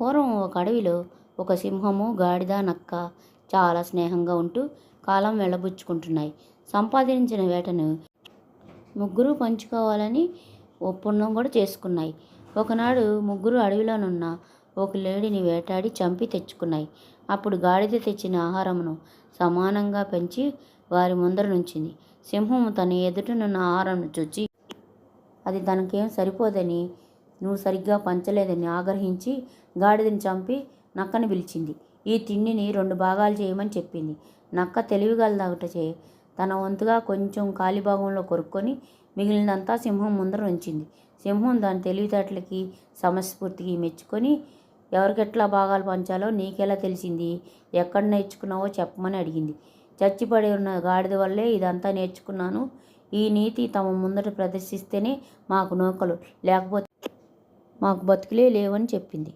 పూర్వం ఒక అడవిలో ఒక సింహము గాడిద నక్క చాలా స్నేహంగా ఉంటూ కాలం వెళ్ళబుచ్చుకుంటున్నాయి సంపాదించిన వేటను ముగ్గురు పంచుకోవాలని ఒప్పందం కూడా చేసుకున్నాయి. ఒకనాడు ముగ్గురు అడవిలోనున్న ఒక లేడీని వేటాడి చంపి తెచ్చుకున్నాయి. అప్పుడు గాడిద తెచ్చిన ఆహారమును సమానంగా పెంచి వారి ముందర నుంచింది. సింహము తన ఎదుటనున్న ఆహారం చూచి అది తనకేం సరిపోదని నువ్వు సరిగ్గా పంచలేదని ఆగ్రహించి గాడిదని చంపి నక్కని పిలిచింది. ఈ తిండిని రెండు భాగాలు చేయమని చెప్పింది. నక్క తెలివిగలదగటచే తన వంతుగా కొంచెం ఖాళీ భాగంలో కొరుక్కొని మిగిలినంతా సింహం ముందర ఉంచింది. సింహం దాని తెలివితేటలకి సమస్ఫూర్తికి మెచ్చుకొని ఎవరికెట్లా భాగాలు పంచాలో నీకెలా తెలిసింది? ఎక్కడ నేర్చుకున్నావో చెప్పమని అడిగింది. చచ్చిపడి ఉన్న గాడిద వల్లే ఇదంతా నేర్చుకున్నాను. ఈ నీతి తమ ముందట ప్రదర్శిస్తేనే మాకు నూకలు. లేకపోతే మాకు బతుకులే లేవని చెప్పింది.